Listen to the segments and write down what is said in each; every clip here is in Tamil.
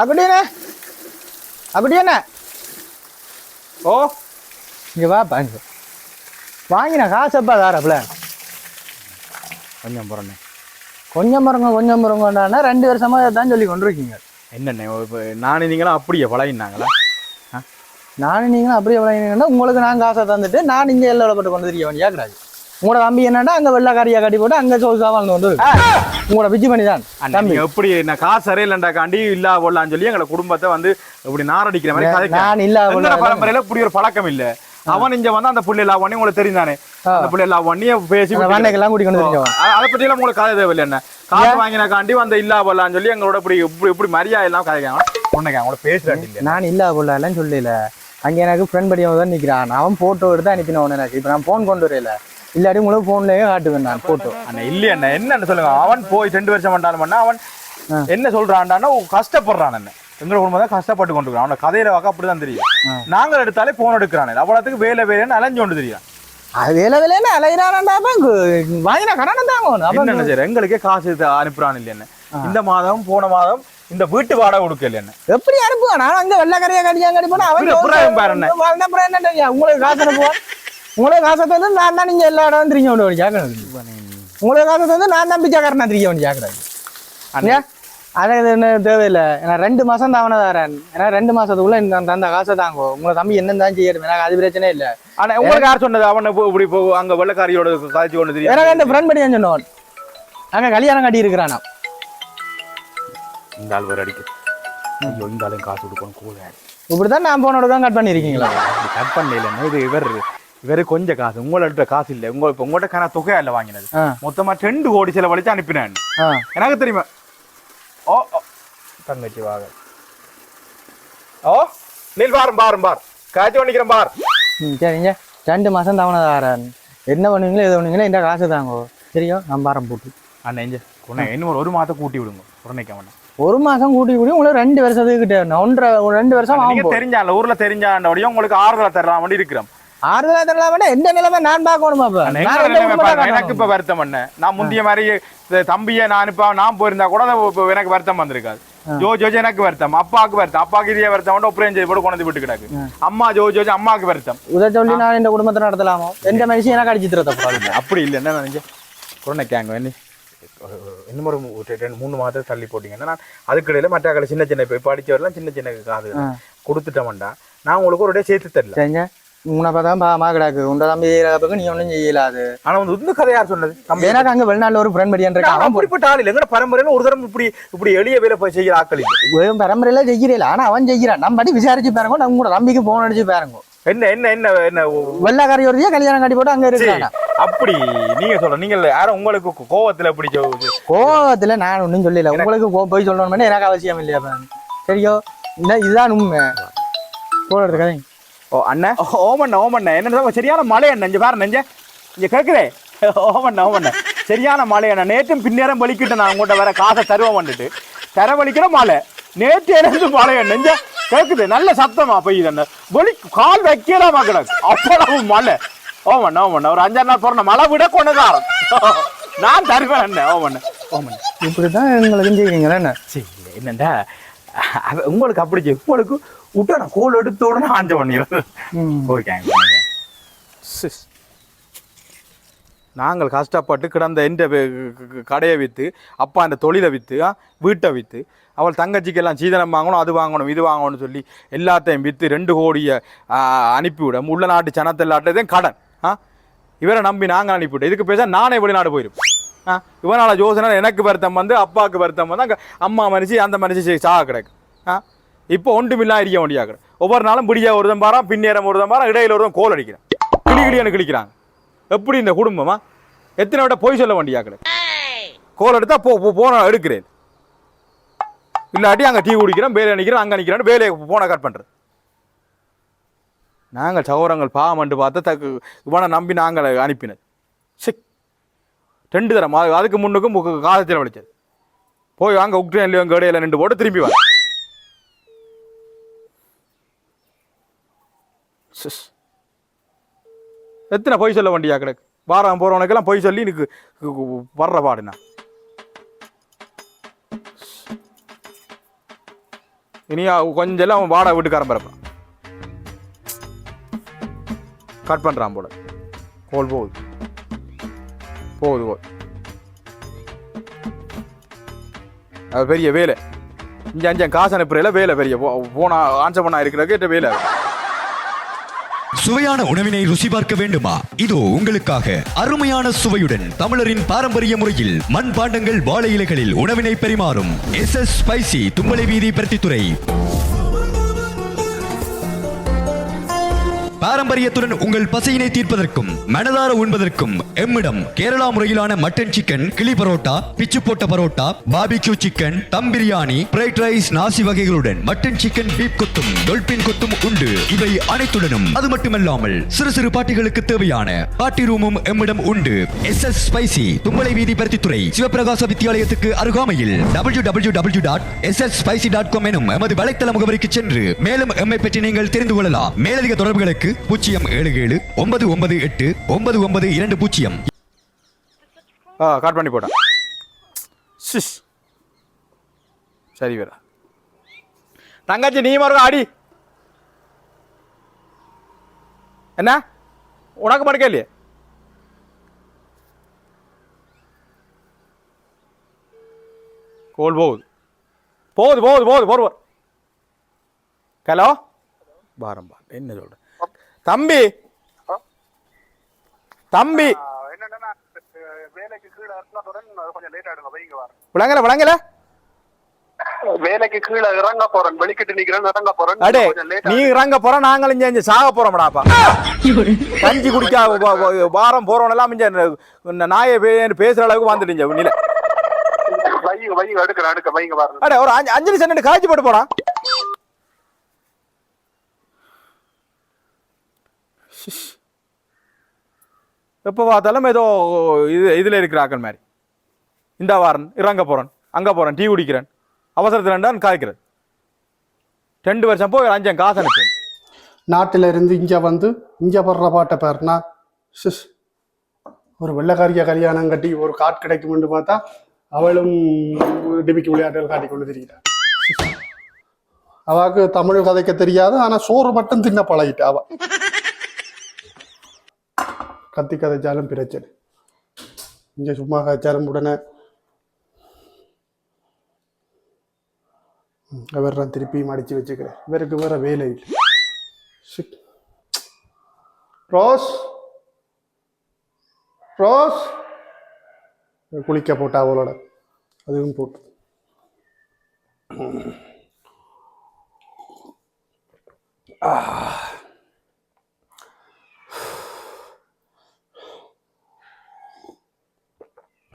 அப்படியாண்ணே அப்படியாண்ணே ஓ. இங்கே வாப்பா இங்கே. வாங்கின காசப்பா தாரப்பில்? கொஞ்சம் போறேண்ணே. கொஞ்சம் மரங்க கொஞ்சம் மரங்கண்ணா ரெண்டு வருஷமா தான் சொல்லி கொண்டிருக்கீங்க. என்னண்ணே இப்போ நானும் நீங்களும் அப்படியே பழகினாங்களா? நானும் நீங்களும் அப்படியே விளையாடுங்கன்னா உங்களுக்கு நான் காசை தந்துட்டு நான் இங்கே எல்லாம் பட்டு கொண்டு தெரிய வேண்டியா கிடையாது உங்களோட தம்பி என்னன்னா அங்கே வெள்ளக்காரியா கட்டி போட்டு அங்கே சோசா வாழ்ந்து வந்து உங்களோட பிஜி பண்ணி தான் தம்பி. எப்படி நான் காசு சரியில்லைண்டாக்காண்டி இல்லா போடலாம்னு சொல்லி எங்களை குடும்பத்தை வந்து இப்படி நாரடிக்கிற மாதிரி நான் இல்ல பரம்பரையில இப்படி ஒரு பழக்கம் இல்ல. அவன் இங்க வந்து அந்த புள்ளை பண்ணி உங்களுக்கு தெரிந்தானே அந்த புள்ளை லவ் பண்ணி பேசி வண்டைக்கெல்லாம் கூட்டி கொண்டு தெரிஞ்சவன் அ- அதை பத்தி எல்லாம் உங்களுக்கு கதை தேவையில்லை என்ன? காசு வாங்கினக்காண்டி வந்த இல்லா போடலாம்னு சொல்லி எங்களோட இப்படி இப்படி இப்படி மரியாதை எல்லாம் கதைக்காங்க உன்னைக்கு அவங்களோட பேசுறாங்க இல்ல. நான் இல்ல போடலாம் சொல்லல. அங்கே எனக்கு ஃப்ரெண்ட் படியும் தான் நிற்கிறான் அவன் போட்டோ எடுத்து அனுப்பினவன் எனக்கு. இப்போ நான் ஃபோன் கொண்டு வரல இல்லாட்டி உங்களுக்கு ஃபோன்லேயே காட்டுவேன் நான் போட்டோ. அண்ணா இல்லையா அண்ணா என்னன்னு சொல்லுங்க. அவன் போய் ரெண்டு வருஷம் பண்ணாலும் பண்ணா அவன். என்ன சொல்றான்டான்னா கஷ்டப்படுறான் என்ன எங்க குடும்பம் தான் கஷ்டப்பட்டு கொண்டு இருக்கான் அவன கதையில வாக்க அப்படிதான் தெரியும். நாங்கள் எடுத்தாலே போன் எடுக்கிறானே. அவ்வளவுக்கு வேலை வேலைன்னு அலைஞ்சு கொண்டு தெரியும். அது வேலை வேலைன்னு அலையிறான்டா வாங்கினா கடன் செய்யற? எங்களுக்கே காசு அனுப்புறான் இல்ல என்ன இந்த மாதம் போன மாதம் இந்த வீட்டு வாடகை கொடுக்கல என்ன எப்படி அனுப்புவான்? நான் அங்க வெள்ளக்கரையா கடியா கடி போனா அவன் என்ன? உங்களுக்கு காசு அனுப்புவான்? உங்களுக்கு காசை தந்து நான் தான் நீங்க எல்லா இடம் திரிக்க வேண்டிய கேட்கணும் உங்களுக்கு காசை தந்து நான் தான் பிச்சைக்காரனா திரிக்க வேண்டிய கேட்கறாரு அண்ணே. அது என்ன தேவையில்லை. ஏன்னா ரெண்டு மாசம் தான் அவனை தரேன். ஏன்னா ரெண்டு மாசத்துக்குள்ள இந்த தந்த காசை தாங்கோ. உங்களை தம்பி என்ன தான் செய்யணும் எனக்கு அது பிரச்சனை இல்லை. ஆனா உங்களுக்கு யார் சொன்னது? அவனை இப்படி போ அங்க வெள்ளக்காரியோட காய்ச்சி கொண்டு தெரியும் எனக்கு அந்த ஃப்ரெண்ட் பண்ணி சொன்னவன். அங்க கல்யாணம் கட்டி இருக்கிறானா? இந்த ஆள் வேற அடிக்கு இந்த ஆளையும் காசு கொடுக்கணும் கூட இப்படிதான் நான் போனோட தான் கட் பண்ணியிருக்கீங்களா? கட் பண்ணல இது இவர். இவர் கொஞ்சம் காசு. உங்கள்ட்ட காசு இல்ல. உங்க இப்ப உங்கள்ட்ட கண தொகையா இல்ல வாங்கினது. மொத்தமா ரெண்டு கோடி செலவழிச்சு அனுப்பினேன். எனக்கு தெரியுமா? ஓ. தங்கச்சி வாங்க. ஓ நீல் பாரும் பாரும் பார். காய்ச்சி பண்ணிக்கிறேன் பார். சரிங்க ரெண்டு மாசம் தவணை தாரேன் என்ன பண்ணுவீங்களோ எது பண்ணுவீங்களோ இந்த காசு தாங்கோ. தெரியும் நம்பாரம் போட்டு. அண்ணா இங்க. உன்னை இன்னும் ஒரு மாதம் கூட்டி விடுங்க. உடனேக்க வேணாம். ஒரு மாசம் கூட்டி கூடி உங்களுக்கு ரெண்டு வருஷத்துக்கு. ஒன்றரை ரெண்டு வருஷம் தெரிஞ்சால ஊர்ல தெரிஞ்சாண்டோடய உங்களுக்கு ஆறுதலா தரலாம் வேண்டி இருக்கிறோம். ஆறுதலா தரலாம் எந்த நிலைமை? நான் பார்க்கணுமா இப்ப? எனக்கு. இப்ப வருத்தம் பண்ண நான் முந்திய மாதிரி தம்பியை நான் இப்ப நான் போயிருந்தா கூட எனக்கு வருத்தம் வந்திருக்காது. ஜோ ஜோஜ் எனக்கு வருத்தம். அப்பாவுக்கு வருத்தம். அப்பாவுக்கு இதே வருத்தம். ஒப்புறம் செய்து போட்டு கொண்டு விட்டு கிடக்கு. அம்மா ஜோ ஜோஜ் அம்மாவுக்கு வருத்தம். இதை சொல்லி நான் இந்த குடும்பத்தை நடத்தலாமோ? எந்த மனுஷன் எனக்கு அடிச்சு தரத்தப்படாது அப்படி இல்லை. என்ன நினைஞ்ச கொரோனா கேங்க வேணி இன்னும் ஒரு மூ- ரெண்டு மூணு மாதம் தள்ளி போட்டீங்கன்னா நான் அதுக்கு இடையில மற்ற ஆக்களை சின்ன சின்ன இப்போ படிச்சவரெல்லாம் சின்ன சின்ன காது கொடுத்துட்டோம்டா நான் உங்களுக்கு ஒரு டே சேர்த்து தரல. உன்னை பார்த்தா பாமா கிடாக்கு உண்ட தம்பி செய்யறதுக்கு நீ ஒன்றும் செய்யலாது ஆனா வந்து இந்த கதை யார் சொன்னது எனக்கு அங்க வெளிநாட்டுல ஒரு ஃப்ரெண்ட் படியான் நான் அவன் அப்படிப்பட்ட ஆள் இல்லை எங்கட பரம்பரையில ஒரு தரம் இப்படி இப்படி எளிய வேலை போய் செய்கிற ஆட்கள் இல்லை பரம்பரையில செய்கிறீல ஆனா அவன் செய்கிறான் நம்ம படி விசாரிச்சு பாருங்க நம்ம கூட தம்பிக்கு போன் அடிச்சு பாருங்க என்ன என்ன என்ன என்ன வெள்ளக்காரி ஒருத்தியா கல்யாணம் கட்டி போட்டு அங்க இருக்கிறாங்க அப்படி நீங்க சொல்ல நீங்க யாரும் உங்களுக்கு கோவத்துல இப்படி கோவத்துல நான் ஒன்றும் சொல்லல உங்களுக்கு போய் சொல்லணும் எனக்கு அவசியம் இல்லையா? சரியோ இதுதான் உண்மை போடுறது கதை ஓ அண்ணா? ஓமண்ண ஓமண்ண என்ன சரியான மழை அண்ணன் இங்க பாரு நெஞ்ச. இங்க கேக்குறே ஓமண்ண ஓமண்ண சரியான மழை அண்ணா? நேற்றும் பின்னேரம் வலிக்கிட்டு நான் உங்கள்கிட்ட வேற காசை தருவோம் வந்துட்டு. தர வலிக்கிற மழை நேற்று இருந்து மழை நெஞ்ச. கேக்குது? நல்ல சத்தமா பெய்யுது அண்ணா. வலி கால் வைக்கலாமா கிடக்கு அவ்வளவு மழை ஓமண்ண ஓமண்ண ஒரு அஞ்சாறு நாள் போறேன் மழை விட கொண்டுதான் நான் தருவேன் அண்ணன் ஓமண்ண ஓமண்ண இப்படிதான் எங்களுக்கு செய்கிறீங்களா என்ன சரி என்னண்டா? உங்களுக்கு அப்படி உங்களுக்கு விட்டா நான் கோல் எடுத்த உடனே ஆஞ்ச பண்ணிடுறேன். ஓகேங்க சிஸ். நாங்கள் கஷ்டப்பட்டு கிடந்த எந்த கடையை விற்று அப்பா அந்த தொழிலை விற்று வீட்டை விற்று அவள் தங்கச்சிக்கெல்லாம் சீதனம் வாங்கணும் அது வாங்கணும் இது வாங்கணும்னு சொல்லி எல்லாத்தையும் விற்று ரெண்டு கோடியை அனுப்பிவிட உள்ள நாட்டு சனத்தெல்லாட்டதையும் கடன் ஆ. இவரை நம்பி நாங்கள் அனுப்பிவிட்டோம் இதுக்கு பேச நானே வெளிநாடு போயிருப்பேன் ஆ இவனால யோசனை எனக்கு வருத்தம் வந்து அப்பாவுக்கு வருத்தம் வந்து அங்கே அம்மா மனுஷி அந்த மனுஷி சாக கிடக்கு. ஆ. இப்போ ஒன்றுமில்லாம் இருக்க வேண்டியா ஒவ்வொரு நாளும் பிடியா ஒருதம் பாரான் பின்னேறம் ஒருதம் பாரான் இடையில ஒருதம் கோல் அடிக்கிறேன். கிளி கிளியானு கிளிக்கிறாங்க எப்படி இந்த குடும்பமா? எத்தனை விட போய் சொல்ல வேண்டியா கோல் எடுத்தா போ போன எடுக்கிறேன். இல்லாட்டி அங்கே டீ குடிக்கிறேன் வேலை நிற்கிறேன் அங்கே நிற்கிறேன் வேலையை போன கட் பண்ணுறது நாங்கள் சகோரங்கள் பாவம்ட்டு பார்த்தா தக்கு இவனை நம்பி நாங்கள் அனுப்பினது சிக் ரெண்டு தரம் அது- அதுக்கு முன்னுக்கும் முக்கு- காலத்தில் வலிச்சது போய் வாங்க உக்ரைன்லேயும் அங்கே நின்று போட்டு திரும்பி வாங்க. சிஸ். எத்தனை பொய் சொல்ல வண்டியா கிடக்கு? வாரம் போகிறவனுக்கெல்லாம் பொய் சொல்லி எனக்கு வர்ற பாடுண்ணா இனி கொஞ்சம் எல்லாம் அவன் வாடகை வீட்டுக்காரன் பிறப்பான். கட் பண்ணுறான் போல. கோல் போகுது போகுது போகுது அது பெரிய வேலை. இங்கே அஞ்சு காசு அனுப்புறையில வேலை பெரிய. போ- போனா ஆன்சர் பண்ணா இருக்கிறதுக்கு வேலை சுவையான உணவினை ருசி பார்க்க வேண்டுமா? இதோ உங்களுக்காக அருமையான சுவையுடன் தமிழரின் பாரம்பரிய முறையில் மண் பாண்டங்கள் வாழை இலைகளில் உணவினை பரிமாறும் எஸ் எஸ் ஸ்பைசி தும்பளை வீதி பருத்தித்துறை பாரம்பரியத்துடன் உங்கள் பசியினை தீர்ப்பதற்கும் மனதார உண்பதற்கும் எம்மிடம் கேரளா முறையிலான மட்டன் சிக்கன் கிளி பரோட்டா பிச்சு போட்ட parotta barbecue chicken dum biryani fried rice நாசி வகைகளுடன் மட்டன் சிக்கன் பீப் கொத்தும் டொல்பின் கொத்தும் உண்டு. இவை அனைத்துடனும். அது மட்டுமல்லாமல் சிறு சிறு பாட்டிகளுக்கு தேவையான பாட்டி ரூமும் எம்மிடம் உண்டு. எஸ் எஸ் ஸ்பைசி தும்பளை வீதி பருத்தித்துறை சிவபிரகாச வித்தியாலயத்துக்கு அருகாமையில் W W W dot S S spicy dot com எனும் எமது வலைத்தள முகவரிக்கு சென்று மேலும் எம்மை பற்றி நீங்கள் தெரிந்து கொள்ளலாம். மேலதிக தொடர்புகளுக்கு பூஜ்ஜியம் ஏழு ஏழு ஒன்பது ஒன்பது எட்டு ஒன்பது ஒன்பது இரண்டு பூஜ்ஜியம். ஆ கட் பண்ணி போட்டேன் சிஸ் சரி வேற. தங்கச்சி நீ மறுக்க ஆடி என்ன? உனக்கு மறுக்க இல்லையே கோல் போகுது. போகுது போகுது போகுது போகுது ஹலோ? பாரம் என்ன சொல்கிறேன் தம்பி. தம்பி. என்னன்னா வேலைக்கு கீழே இறங்கினதுடன் கொஞ்சம் லேட் ஆயிடுங்க வைங்க வர விளங்கல விளங்கல? வேலைக்கு கீழே இறங்க போறேன். வெளிக்கிட்டு நிக்கிறேன் இறங்க போறேன். அடே நீ இறங்க போற நாங்களும் இங்க சாக போறோம்டாப்பா. கஞ்சி குடிக்க வாரம் போறோம் எல்லாம் நாயை பேசுற அளவுக்கு வந்துட்டீங்க நில வைங்க வைங்க எடுக்கிறேன் எடுக்க வைங்க வர அடே ஒரு அஞ்சு அஞ்சு சென்ட் காய்ச்சி போட்டு போடா. எப்போ பார்த்தாலும் ஏதோ இது இதில் இருக்கிற ஆக்கள் மாதிரி. இந்த வாரன் இறங்க போகிறேன் அங்கே போகிறேன் டீ குடிக்கிறேன் அவசரத்தில் ரெண்டான் காய்க்கிறேன். ரெண்டு வருஷம் போய் அஞ்சம் காசு அனுப்பேன் நாட்டில் இருந்து இங்கே வந்து இங்கே படுற பாட்டை பாருனா சிஸ் ஒரு வெள்ளக்காரியா கல்யாணம் கட்டி ஒரு காட் கிடைக்கும்னு பார்த்தா அவளும் டிபிக்கு விளையாட்டுகள் காட்டி கொண்டு தெரிகிறார் அவாக்கு தமிழ் கதைக்க தெரியாது ஆனால் சோறு மட்டும் தின்ன பழகிட்டா அவள் கத்தி கதைச்சாலும் பிரச்சனை. இங்கே சும்மா கதைச்சாலும் உடனே அவர் நான் திருப்பியும் அடித்து வச்சுக்கிறேன். இவருக்கு வேற வேலை இல்லை. ரோஸ். ரோஸ். குளிக்க போட்டா அவளோட. அதுவும் போட்டு.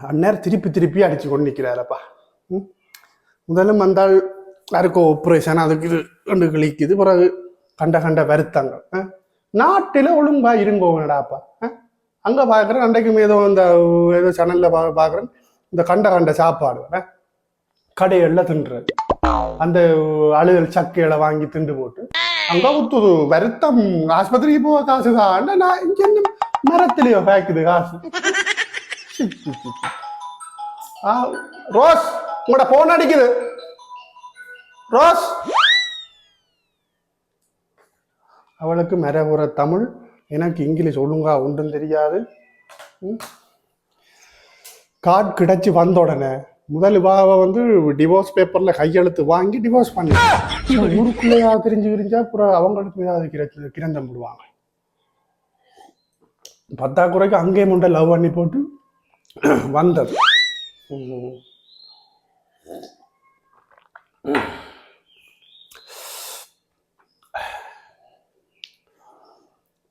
அந்நேரம் திருப்பி திருப்பி அடிச்சு கொண்டு நிற்கிறாரப்பா ம்? வந்தால் யாருக்கோ ஆப்ரேஷன் அதுக்கு இது ரெண்டு கிழிக்குது பிறகு கண்ட கண்ட வருத்தங்கள். ஆ? நாட்டில் ஒழுங்கா இருங்கோங்கடாப்பா. அங்கே பார்க்குறேன் அன்றைக்கும் ஏதோ இந்த ஏதோ சேனலில் பா பார்க்குறேன் இந்த கண்ட கண்ட சாப்பாடு ஆ? கடைகளில் தின்றது. அந்த அழுகல் சக்கையில வாங்கி திண்டு போட்டு. அங்கே ஊத்துது வருத்தம். ஆஸ்பத்திரிக்கு போக காசு தான் நான் இங்கே என்ன மரத்துலையோ பேக்குது காசு. ரோஸ் உங்களோட போன் அடிக்குது. ரோஸ். அவளுக்கு மரபுற தமிழ். எனக்கு இங்கிலீஷ் ஒழுங்கா ஒன்றும் தெரியாது. ம். கார்டு கிடைச்சி வந்த உடனே முதல் பாவ வந்து டிவோர்ஸ் பேப்பர்ல கையெழுத்து வாங்கி டிவோர்ஸ் பண்ணி ஊருக்குள்ளேயா தெரிஞ்சு விரிஞ்சா அப்புறம் அவங்களுக்கு ஏதாவது கிர கிரந்தம் விடுவாங்க பத்தாக்குறைக்கு அங்கேயே முண்டை லவ் பண்ணி போட்டு வந்தது. ம்.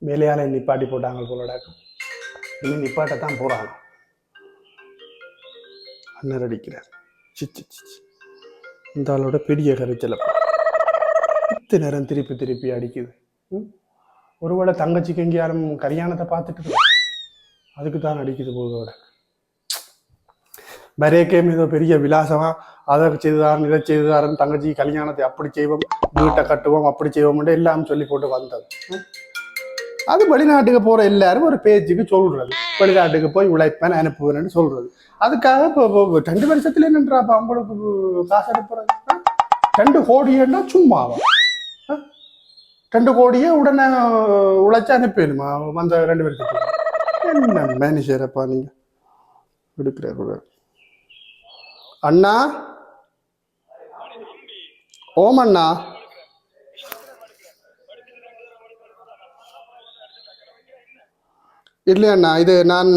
வேலையால நிப்பாட்டி போட்டாங்க போலடாக்கும் இனி நிப்பாட்டத்தான் போறாங்க அண்ணர் அடிக்கிறார். சிச்சி சி, இந்த ஆளோட பெரிய கரைச்சல பத்து நேரம் திருப்பி திருப்பி அடிக்குது. ம்? ஒருவேளை தங்கச்சிக்கு எங்கே யாரும் கல்யாணத்தை பார்த்துட்டு அதுக்கு தான் அடிக்குது போதோட பரேக்கே ஏதோ பெரிய விலாசமா அதை செய்துதாரன் இதை செய்துதாரன் தங்கச்சி கல்யாணத்தை அப்படி செய்வோம் வீட்டை கட்டுவோம் அப்படி செய்வோம்னு எல்லாம் சொல்லி போட்டு வந்தது. அது வெளிநாட்டுக்கு போற எல்லாரும் ஒரு பேச்சுக்கு சொல்றது. வெளிநாட்டுக்கு போய் உழைப்பேன் அனுப்புவேன்னு சொல்றது. அதுக்காக இப்போ ரெண்டு வருஷத்துல என்னன்றாப்பா அவங்களுக்கு காசு அனுப்புறது? ரெண்டு கோடின்னா சும்மாவா? ரெண்டு கோடியே உடனே உழைச்சி அனுப்பிடுமா வந்த ரெண்டு பேருக்கு? என்ன மேனேஜரப்பா நீங்க? எடுக்கிறார் அண்ணா? ஓம் அண்ணா. இல்லையண்ணா இது நான்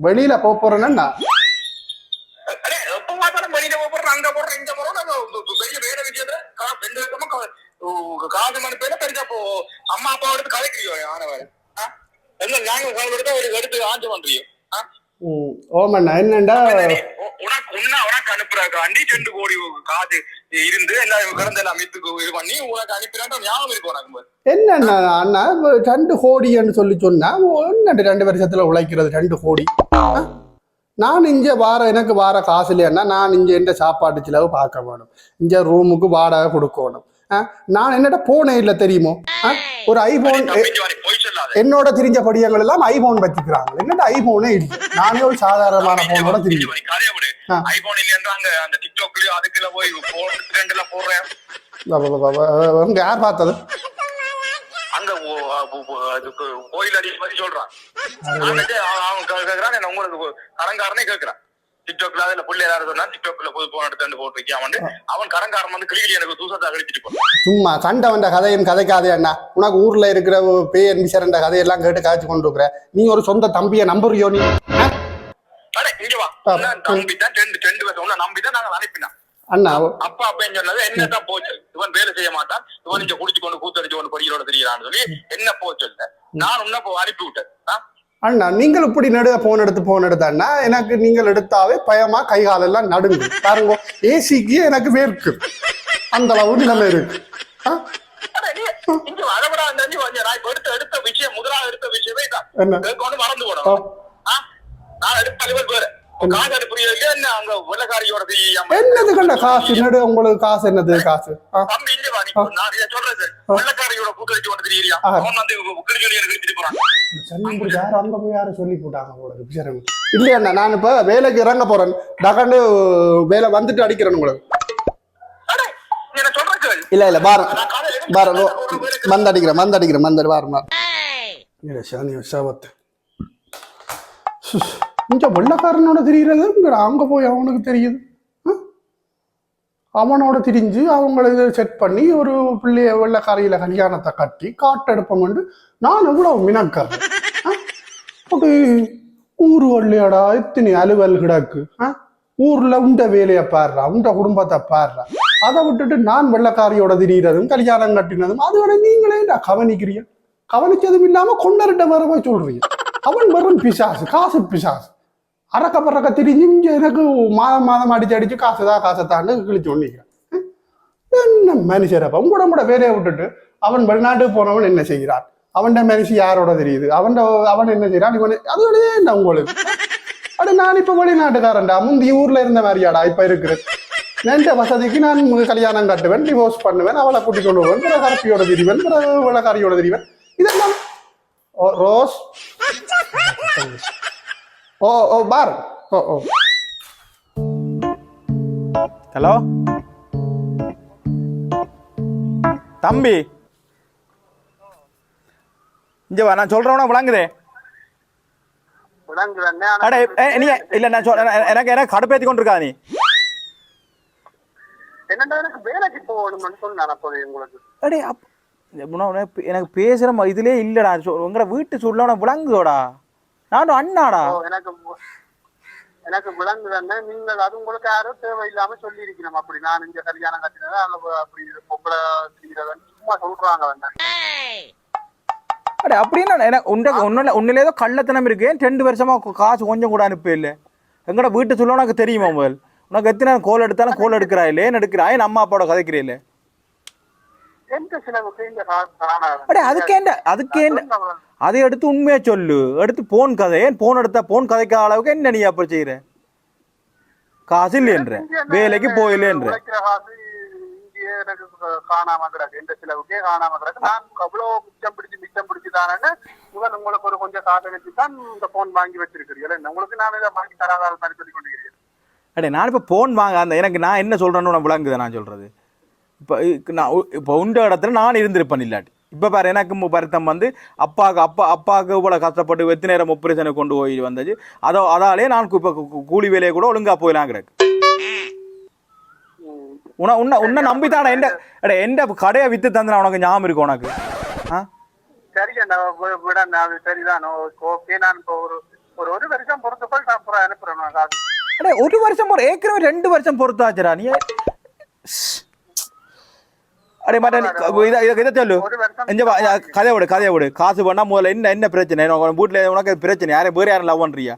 வெளியில போக போறேன்னா காசு மணி பேர்ல பெருசா போ அம்மா அப்பா எடுத்து கதைக்கிறியோ ஆனவர்? எங்க நாங்க எடுத்து ஒரு எடுத்து ஆஞ்சு பண்றியோ ஆ? ம், ஓம் அண்ணா என்னண்டா? அனுப்புறாண்டி ரெண்டு கோடி காசு இருந்து எல்லாம் கடந்த எல்லாம் மித்துக்கு இது பண்ணி உனக்கு அனுப்பினான்ற ஞாபகம் இருக்கு உனக்கு என்னண்ணா அண்ணா ரெண்டு கோடின்னு சொல்லி சொன்னா என்னண்டு ரெண்டு வருஷத்துல உழைக்கிறது ரெண்டு கோடி? நான் இங்க வார எனக்கு வார காசு இல்லையாண்ணா நான் இங்க எந்த சாப்பாட்டு செலவு பார்க்க வேணும் இங்க ரூமுக்கு வாடகை கொடுக்கணும்? நான் என்னடா போனே இல்லை தெரியுமோ? ஒரு ஐபோன் என்னோட தெரிஞ்ச படியங்கள் எல்லாம் ஐபோன் வச்சுக்கிறாங்க. என்னடா ஐபோனே இல்லை நானே ஒரு சாதாரணமான போனோட தெரியும். ஐபோன் இல்லைன்றாங்க அந்த டிக்டாக்லயும் அதுக்குள்ள போய் போன் ட்ரெண்ட்ல போடுறேன். உங்க யார் பார்த்தது? அங்க கோயில் அடி பத்தி சொல்றான். அவன் கேக்குறான் உங்களுக்கு கடன்காரனே கேக்குறான். டிக்டாக்ல அதுல புள்ள யாரும் சொன்னா டிக்டாக்ல போய் போன் எடுத்து போட்டு வைக்காம அவன் கடன்காரன் வந்து கிளிகிளி எனக்கு தூசத்தை அழிச்சிட்டு சும்மா சண்டை வந்த கதையும் கதைக்காதே அண்ணா. உனக்கு ஊர்ல இருக்கிற பேர் மிசரண்ட கதையெல்லாம் கேட்டு காய்ச்சி கொண்டு இருக்கிற. நீ ஒரு சொந்த தம்பியை நம்புறியோ நீ? அண்ணா அப்பா அப்பன்னு சொன்னது என்னதான் போச்சு? இவன் வேலை செய்ய மாட்டான். இவன் இங்க குடிச்சு கொண்டு கூத்தடிச்சு கொண்டு படிகளோட தெரியலான்னு சொல்லி என்ன போச்சு? இல்ல நான் உன்ன அனுப்பி விட்டேன்? அண்ணா நீங்கள் இப்படி நடுக போன் எடுத்து போன் எடுத்தாண்ணா எனக்கு நீங்கள் எடுத்தாவே பயமா கை காலெல்லாம் நடுங்கு பாருங்க ஏசிக்கு எனக்கு வேர்க்கு. அந்த அளவு நிலைமை இருக்கு. என்ன? மறந்து ஆ. போனோம்? நான் எடுத்த தலைவர் பேரு என்னது கண்ட காசு நடு உங்களுக்கு காசு என்னது? காசு? யாரும் அங்க போய் யாரும் சொல்லி போட்டாங்க உங்களுக்கு இல்லையண்ணா நான் இப்ப வேலைக்கு இறங்க போறேன். டகாண்டு வேலை வந்துட்டு அடிக்கிறேன் உங்களுக்கு. இல்ல இல்ல ஒரு வேலைக்கு மந்து அடிக்கிறேன் மந்து அடிக்கிறேன் மந்து பாரம் பாரம் இல்ல சாணி சாபத்து. இங்க வெள்ளக்காரனோட தெரிகிறது அங்கே அங்க போய் அவனுக்கு தெரியுது. அவனோட திரிஞ்சு அவங்கள இதை செட் பண்ணி ஒரு பிள்ளைய வெள்ளக்காரையில் கல்யாணத்தை கட்டி காட்டெடுப்போம்னு நான் எவ்வளவு மினக்கர்? அப்படி ஊர் வள்ளியாடா இத்தனை அலுவல் கிடக்கு. ஆ? ஊர்ல உண்ட வேலையை பாடுறா உண்ட குடும்பத்தை பாடுறா அதை விட்டுட்டு நான் வெள்ளக்காரியோட திரிகிறதும் கல்யாணம் கட்டினதும் அதோட நீங்களே கவனிக்கிறீங்க? கவனிச்சதும் இல்லாம கொண்டரிட்ட வரமா சொல்றீங்க. அவன் வெறும் பிசாசு காசு பிசாசு. அறக்க பறக்க திரிஞ்சு இங்கே எனக்கு மாதம் மாதம் அடிச்சு அடிச்சு காசை காசத்தான்னு கிழிச்சு ஒண்ணிக்கிறேன் என்ன மனுஷரப்ப உங்களோட கூட வேலையை விட்டுட்டு அவன் வெளிநாட்டுக்கு போனவன் என்ன செய்கிறான் அவன்ட மனுஷி யாரோட தெரியுது அவன் அவன் என்ன செய்யறான் இவன் அதோடய என்ன உங்களுக்கு அட நான் இப்ப வெளிநாட்டுக்காரன்டா முந்தி ஊர்ல இருந்த மாதிரியாடா இப்ப இருக்கிறது எந்த வசதிக்கு நான் கல்யாணம் கட்டுவேன் டிவோர்ஸ் பண்ணுவேன் அவளை கூட்டி கொண்டு வருவேன் பிற கரப்பியோட திரிவன் பிற விளக்காரியோட திரிவன் இதெல்லாம் ஓ ரோஸ் ஓ ஓ பார். ஓ ஓ. ஹலோ? தம்பி. இங்க வா நான் சொல்றவன விளங்குதே. அட நீ இல்ல நான் சொல் எ- எனக்கு எனக்கு கடுப்பேத்தி கொண்டிருக்கா நீ. என்னடா எனக்கு பேசுற இதுலயே இல்லடா உங்களோட வீட்டு சூழ்நிலை விளங்குதோடா. நானும் அண்ணாடா. எனக்கு எனக்கு விளங்குதுன்னு நீங்கள் அது உங்களுக்கு யாரும் தேவையில்லாம சொல்லி இருக்கணும் அப்படி நான் இங்க கல்யாணம் கட்டினது அப்படி பொம்பளை செய்யறதுன்னு சும்மா சொல்றாங்க வந்து. அடே அப்படின்னு எனக்கு உண்ட உன்னில உன்னில ஏதோ கள்ளத்தனம் இருக்கு. ஏன் ரெண்டு வருஷமா காசு கொஞ்சம் கூட அனுப்ப இல்லை? எங்கட வீட்டு சொல்ல உனக்கு தெரியுமா முதல்? உனக்கு எத்தனை கோல் எடுத்தாலும் கோல் எடுக்கிறா இல்லை ஏன் எடுக்கிறா அம்மா அப்பாவோட கதைக்கிறே இல்லை எந்த சிலவுக்கு இந்த காசு காணாது அடே அதுக்கேண்ட அதுக்கேண்ட அதை எடுத்து உண்மையா சொல்லு. எடுத்து போன் கதை. ஏன் போன் எடுத்தா போன் கதைக்க அளவுக்கு என்ன நீ அப்ப செய்யற காசு இல்லைன்ற வேலைக்கு எனக்கு காணாம கிடக்கு. எந்த சிலவுக்கே காணாம கிடக்கு. நான் அவ்வளவு மிச்சம் பிடிச்சு மிச்சம் பிடிச்சு தானேன்னு இவன் உங்களுக்கு ஒரு கொஞ்சம் காசு தான் இந்த போன் வாங்கி வச்சிருக்கிறீர்கள். உங்களுக்கு நான் இதை வாங்கி தராதால் மாதிரி சொல்லி கொண்டிருக்கிறேன் அடே நான் இப்ப போன் வாங்க அந்த எனக்கு நான் என்ன சொல்றேன்னு விளங்குது நான் சொல்றது. இப்போ நான் இப்போ உண்ட இடத்துல நான் இருந்திருப்பேன் இல்லாட்டி. இப்போ பாரு எனக்கு வருத்தம் வந்து அப்பாவுக்கு அப்பா அப்பாவுக்கு இவ்வளோ கஷ்டப்பட்டு வெத்து நேரம் ஆப்ரேஷனை கொண்டு போய் வந்தது. அதோ அதாலே நான் இப்போ கூலி வேலையை கூட ஒழுங்கா போயிடலாம் கிடக்கு. உன உன்னை உன்னை நம்பி தானே எந்த எடே எந்த கடையை வித்து தந்தன உனக்கு ஞாபகம் இருக்கு உனக்கு? ஆ? சரி அண்ணா வி- விட அண்ணா, அது சரிதான்? ஓகே நான் இப்போ ஒரு ஒரு ஒரு வருஷம் பொறுத்துக்கொள் அப்புறம் அனுப்புறேன் அடே ஒரு வருஷம் பொறு ஏற்கனவே ரெண்டு வருஷம் பொறுத்தாச்சுடா நீ. அடே மாட்டா நீ க- இதை இதை சொல்லு இங்க கதையை விடு கதையை விடு காசு பண்ணா முதல்ல என்ன என்ன பிரச்சனை வீட்டில் உனக்கு பிரச்சனை யாரும் வேறு யாரும் லவ் பண்ணுறியா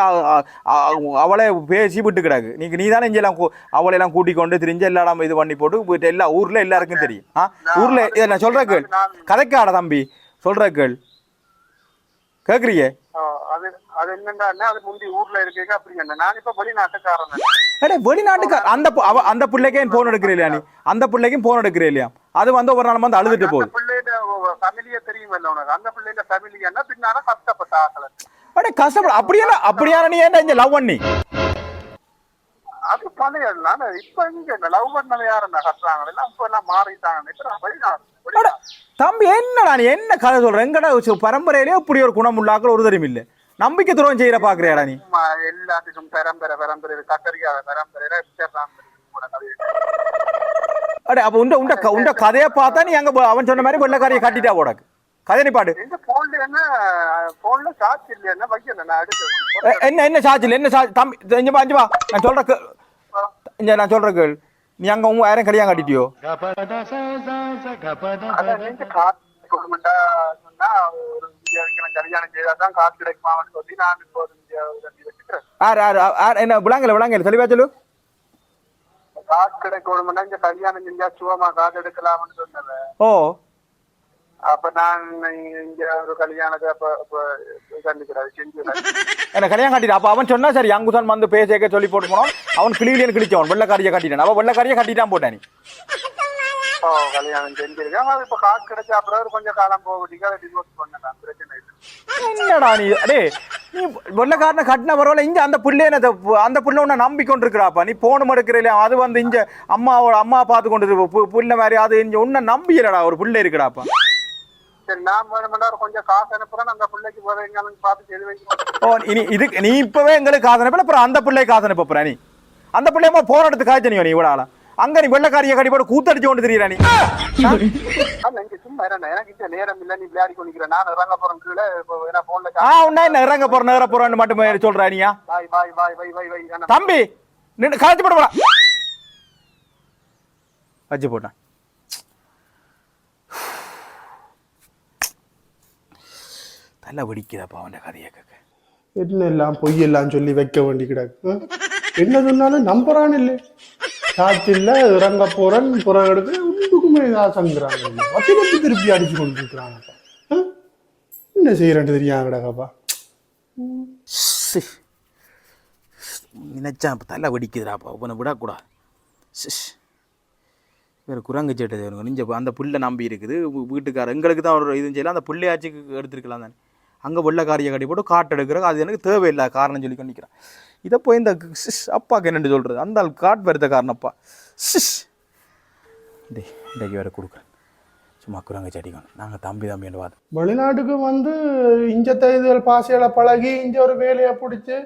அ- அவளே பேசி விட்டு கிடக்கு நீங்க நீ தானே இங்கெல்லாம் கூ- அவளை எல்லாம் கூட்டி கொண்டு திரிஞ்சு எல்லா இடம் இது பண்ணி போட்டு போயிட்டு எல்லா ஊர்ல எல்லாருக்கும் தெரியும் ஆ ஊர்ல இதை நான் சொல்ற கேள் கதைக்காட தம்பி சொல்ற கேள் கேக்குறியே ஆ, அது அது என்னண்டா அது முந்தி ஊர்ல இருக்கீங்க அப்படி என்ன நான் இப்ப வெளிநாட்டுக்காரன் அடே வெளிநாட்டுக்கு அந்த அவ அந்த பிள்ளைக்கும் போன் எடுக்கிற இல்லையா நீ? அந்த பிள்ளைக்கும் போன் எடுக்கிற இல்லையா அது வந்து ஒரு நாள் வந்து அழுதுட்டு போகுது. ஃபேமிலியே உனக்கு? அந்த பிள்ளைட ஃபேமிலி என்ன பின்னால கஷ்டப்பட்ட ஆகல அடே கஷ்டப்பட அப்படியே அப்படியான நீ? ஏன்டா இங்க லவ் பண்ணி? அது பழைய இப்ப இங்க இந்த லவ் பண்ணது யாருன்னா? கட்டுறாங்க எல்லாம் இப்ப எல்லாம் மாறிட்டாங்க. தம்பி என்னடா நீ? என்ன கதை சொல்ற? எங்கடா பரம்பரையிலே இப்படி ஒரு குணம் உள்ளாக்கள் ஒரு தெரியும் இல்ல நம்பிக்கை துரோகம் செய்யற பாக்குறியாடா நீ? எல்லாத்துக்கும் பரம்பரை பரம்பரை கத்தரிக்காத பரம்பரை அடே அப்ப உண்ட உண்ட க- உண்ட கதையை பார்த்தா நீ அங்க போ- அவன் சொன்ன மாதிரி வெள்ளக்காரியை கட்டிட்டா போடாக்கு கதை நீ பாடு. போன்ல என்ன போன்ல சார்ஜ் இல்ல என்ன வைக்கல நான் எடுத்து என்ன என்ன சாட்சியில் என்ன சாட்சி தம்பி இங்க வா இங்க வா. நான் சொல்ற கே- இங்க நான் சொல்ற கேள். நீ அங்க உங்க யாரும் கல்யாணம் கட்டிட்டியோ? அதான் நீங்க காசு கொடுமெண்டா சொன்னா ஒரு இங்க கல்யாணம் செய்தாதான் காசு கிடைக்குமான்னு சொல்லி நான் இப்போ ஒரு இங்க ஒரு வண்டி வச்சுக்கிறேன் ஆர் ஆர் ஆர் என்ன விளாங்கல விளாங்கல தெளிவா சொல்லு. காசு கிடைக்கணும்னா இங்க கல்யாணம் செஞ்சா சுகமா காசு எடுக்கலாம்னு சொன்னது ஓ. அப்ப நான் இங்க ஒரு கல்யாணத்தை அப்ப செஞ்சு என்ன கல்யாணம் கட்டிட்டு? அப்ப அவன் சொன்னா சரி அங்குதான் வந்து பேச சொல்லி போட்டு போனோம். அவன் கிளியிலேன்னு கிழிச்சவன் வெள்ளக்காரியை கட்டிட்டான். அவன் வெள்ளக்காரியை கட்டிட்டான் போட்டான் ஓ கல்யாணம் செஞ்சிருக்கேன். அது இப்ப காசு கிடைச்சா அப்புறம் கொஞ்சம் காலம் போகட்டிக்கு அதை டிவோர்ஸ் பண்ணலாம். பிரச்சனை இல்லை. என்னடா நீ? அடே நீ வெள்ளக்காரனை கட்டின பரவாயில்ல. இங்க அந்த பிள்ளை என்ன த- அந்த பிள்ளை உன்னை நம்பி கொண்டு இருக்கிறாப்பா நீ போன மடுக்கிற இல்லையா அது வந்து இங்க அம்மாவோட அம்மா பார்த்து கொண்டு புள்ள மாதிரி அது இங்க உன்னை நம்பியலடா. ஒரு பிள்ளை இருக்குடாப்பா சரி நான் வேணுமெண்டா ஒரு கொஞ்சம் காசு அனுப்புறேன். அந்த பிள்ளைக்கு போற எங்கன்னு பார்த்து செய்து வைக்கணும் ஓ இனி இதுக்கு நீ இப்பவே எங்களுக்கு காசு அனுப்பல. அப்புறம் அந்த பிள்ளை காசு அனுப்ப நீ. அந்த பிள்ளையமா போன இடத்துக்கு காய்ச்சனியோ நீ இவ்வளோ அங்க நீ வெள்ளக்காரியை கட்டி போட்டு கூத்தடிச்சு கொண்டு தெரியற நீ. ஆனா இங்க சும்மா இருந்தேன் எனக்கு இந்த நேரம் இல்ல. நீ விளையாடி கொண்டிருக்கிற. நான் இறங்க போறேன் நேர போறேன்னு மட்டும் சொல்ற நீயா? பாய் பாய் பாய் பாய் பாய் பாய் தம்பி நின்று காய்ச்சி போட போடா. வச்சு போட்டான் தலை வெடிக்குதாப்பா அவன் கதையை கேட்க. என்ன எல்லாம் பொய்யெல்லாம் சொல்லி வைக்க வேண்டி கிடக்கு? என்ன சொன்னாலும் நம்புறான் இல்லை காற்றில் இறங்க போறன் புறம் எடுத்து ஒன்றுக்குமே ஆசங்கிறாங்க திருப்பி அடிச்சு கொண்டு என்ன செய்யறேன்னு தெரியாம நினைச்சா இப்போ தலை வெடிக்குதுடாப்பா உன்னை விடக்கூடாது சிஷ் வேறு குரங்கு சேட்டது இவனுங்க நெஞ்ச அந்த புல்லை நம்பி இருக்குது. வீட்டுக்கார வீட்டுக்காரர் எங்களுக்கு தான் ஒரு இதுவும் செய்யலாம் அந்த புள்ளையாச்சுக்கு எடுத்துருக்கலாம் தானே. அங்கே வெள்ளைக்காரியை கட்டி போட்டு காட்டு எடுக்கிற அது எனக்கு தேவையில்லை காரணம் சொல்லி கொண்டிக்கிறேன் இதை போய் இந்த சிஸ் அப்பாக்கு என்னென்னு சொல்கிறது அந்த ஆள் காட்டு வருத்த காரணப்பா சிஸ் டே இன்றைக்கு வேறு கொடுக்குறேன். சும்மா குரங்க செடிக்கணும். நாங்கள் தம்பி தம்பின்னு வாது வெளிநாட்டுக்கு வந்து இஞ்ச தைதல் பாசையில் பழகி இஞ்ச ஒரு வேலையை பிடிச்சி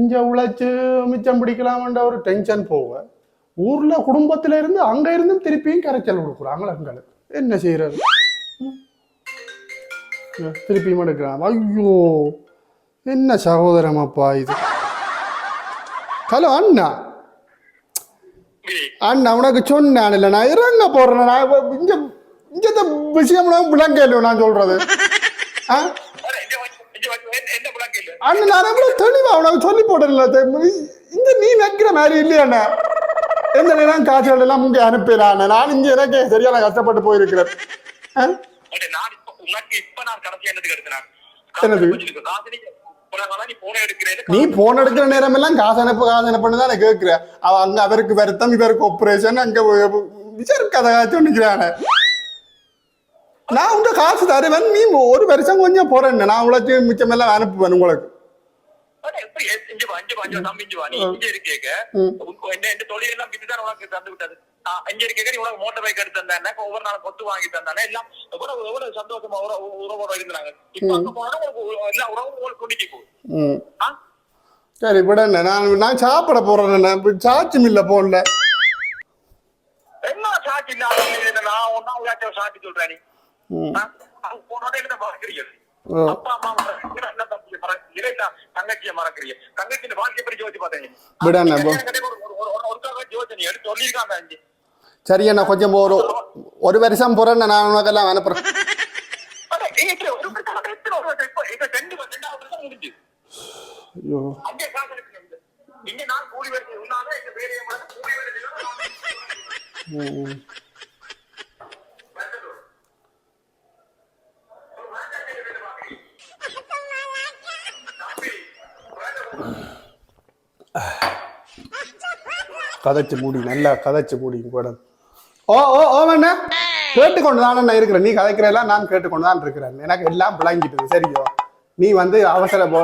இஞ்ச உழைச்சி மிச்சம் பிடிக்கலாம்ன்ற ஒரு டென்ஷன் போவேன் ஊரில் குடும்பத்தில் இருந்து அங்கே இருந்தும் திருப்பியும் கரைச்சல் கொடுக்குறாங்களே எங்களுக்கு. என்ன செய்கிறது திருப்பியும் எடுக்கிறான். ஐயோ என்ன சகோதரமாப்பா இது? ஹலோ அண்ணா. அண்ணா உனக்கு சொன்னான் இல்லை. நான் இறங்க போறேன். நான் இங்க இங்க இந்த விஷயம் விளங்கல நான் சொல்றது. ஆ? என்ன அண்ணா நான் எவ்வளவு தெளிவா உனக்கு சொல்லி போடல இங்க நீ வைக்கிற மாதிரி இல்லையாண்ணா எந்த நேரம் காய்ச்சல் எல்லாம் இங்க அனுப்பிடான் நான் இங்க எனக்கு சரியான கஷ்டப்பட்டு போயிருக்கிறேன். எடுத்தேன் நீ போன எடுக்கிற நேரம் எல்லாம் காசு அனுப்பு காசு அனுப்புன்னு தான் கேட்கிற. அங்க அவருக்கு வருத்தம் இவருக்கு ஆபரேஷன் அங்க விசாரிக்க கதை காய்ச்சி நிக்கிறானே நான் உங்க காசு தருவேன். நீ ஒரு வருஷம் கொஞ்சம் போறேன் நான் உழைச்சி மிச்சம் எல்லாம் அனுப்புவேன் உங்களுக்கு. இங்க இருக்கேக்க ம். உன் என்ன இந்த தொழில் எல்லாம் விட்டுதான் உனக்கு தந்து விட்டது ஆஹ் இங்க இருக்க நீ உனக்கு மோட்டர் பைக் எடுத்து தந்தானே ஒவ்வொரு நாளும் கொத்து வாங்கி தந்தானே எல்லாம் எவ்வளவு எவ்வளவு சந்தோஷமா உறவோட இருந்தாங்க இப்ப அங்க போனா உங்களுக்கு எல்லா உறவும் உங்களுக்கு குடிக்கி போகுது? சரி விட நான் நான் சாப்பிட போறேன் சாட்சி மில்ல போடல என்ன சாட்சி இல்லாத நான் ஒன்னா உதாச்சும் சாட்சி சொல்றேன் நீ. போனோட என்ன மறக்கிறீங்க? ஓ. அப்பா அம்மா அண்ணன் தம்பி இல்ல தங்கச்சியை மறக்கிறீங்க. தங்கச்சியின் வாழ்க்கை பற்றி யோசிச்சு பார்த்தீங்க விடாண்ணே, போ. ஒருக்காக யோசனை எடுத்து சொல்லியிருக்காங்க அஞ்சு. சரி அண்ணா கொஞ்சம் ஒரு ஒரு வருஷம் போறேன் நான் உனக்கெல்லாம் அனுப்புறேன். ஐயோ. கதைச்சு மூடி நல்லா கதைச்சு மூடி கூட ஓ ஓ ஓ அண்ணா. கேட்டுக்கொண்டு தானே நான் இருக்கிறேன் நீ கதைக்கிறதெல்லாம் நான் கேட்டுக்கொண்டு தான் இருக்கிறேன். எனக்கு எல்லாம் விளங்கிட்டது. சரியோ. நீ வந்து அவசர போ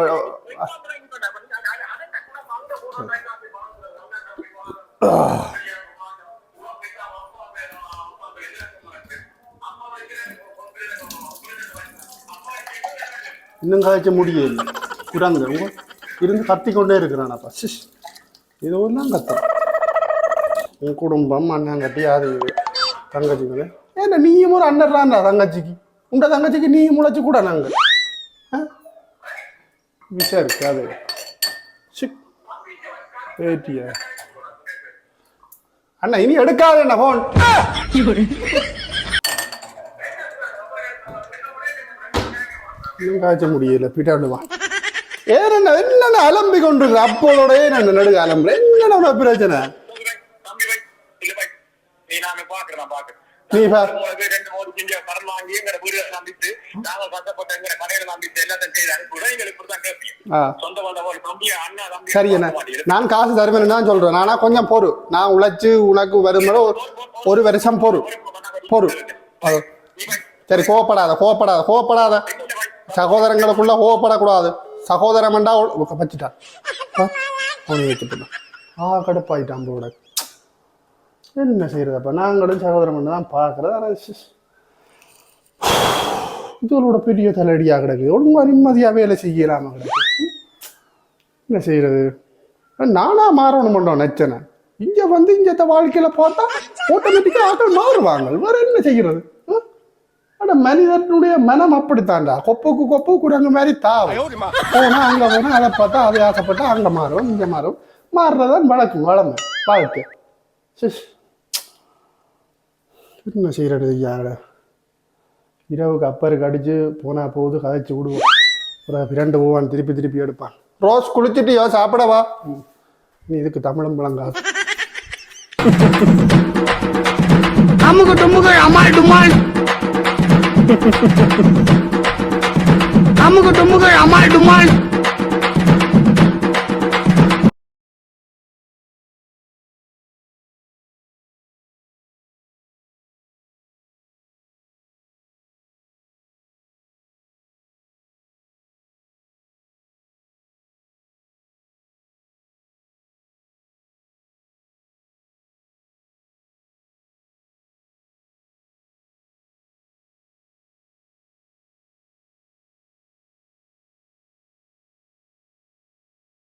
இன்னும் கதைக்க முடியல. குரங்கு. இருந்து கத்திக்கொண்டே இருக்கிறானப்பா சிஷ் இது ஒன்றும் கத்தான் உன் குடும்பம் அண்ணாங்கட்டி அது இது தங்கச்சிங்க ஏன்னா நீயும் ஒரு அண்ணர்லாண்டா தங்கச்சிக்கு? உண்ட தங்கச்சிக்கு நீயும் முளைச்சி கூட நாங்கள் விஷயம் இருக்கு அது சிக் பேட்டியா. அண்ணா இனி எடுக்காத என்ன போன் காய்ச்ச முடியல பிட்டாடுவா ஏன்னா என்னென்ன அலம்பி கொண்டு அப்போதோடய நான் நடுக்க அலம்புறேன் என்னென்ன பிரச்சனை தம்பி வை, இல்ல வை. நீ நாம பாக்குறேன் நான் பாக்குறேன் நீ பேர் ரெண்டு மூணு செஞ்ச கடன் வாங்கி எங்க வீடு நம்பிட்டு நாங்க கஷ்டப்பட்ட எங்க கடையில நம்பிட்டு எல்லாத்தையும் செய்து அனுப்பிவிட. நீங்க இப்படிதான் கேட்பீங்க. ஆ. சொந்த பந்தம் தம்பி அண்ணா தம்பி சரி என்ன? பார்க்க மாட்டீங்க. நான் காசு தருவேன் தான் சொல்றேன். ஆனா கொஞ்சம் பொறு நான் உழைச்சு உனக்கு வரும்போது ஒரு- வருஷம் பொறு பொறு அது. சரி கோவப்படாத கோவப்படாத கோவப்படாத. சகோதரங்களுக்குள்ள கோவப்படக்கூடாது. சகோதரமண்டா வச்சுட்டா. அவனை வச்சுட்டு ஆ கடுப்பாயிட்டான் போட என்ன செய்யறதப்ப? நாங்களும் சகோதரம் தான் பார்க்கறது. ஆனால். இதோட பெரிய தலையடியாக கிடக்கு. ஒழுங்கா நிம்மதியாக வேலை செய்யலாமா கிடக்கு. என்ன செய்யறது? நானா மாறணும் பண்ணோம் நச்சனை. இங்க வந்து இங்க வாழ்க்கையில பார்த்தா ஆட்டோமேட்டிக்கா ஆட்கள் மாறுவாங்க. வேற என்ன செய்யறது? ம்? அட மனிதனுடைய மனம் அப்படித்தான்டா. கொப்புக்கு கொப்பு குரங்கு மாதிரி தாவும். போனா அங்க போனா அதை பார்த்தா அதை ஆசைப்பட்டா அங்க மாறும் இங்க மாறும். மாறுறதான் வழக்கம் வளமை வாழ்க்கை. சிஸ் என்ன செய்கிறது ஐயாட இரவுக்கு அப்பருக்கு அடிச்சு போனா போகுது கதைச்சு விடுவோம். ஒரு பிரண்டு போவான் திருப்பி திருப்பி எடுப்பான். ரோஸ் குளிச்சுட்டியோ சாப்பிடவா நீ இதுக்கு தமிழும் விளங்காது. அமுக டுமுக அமால் டுமால். அமுக டுமுக அமால் டுமால்.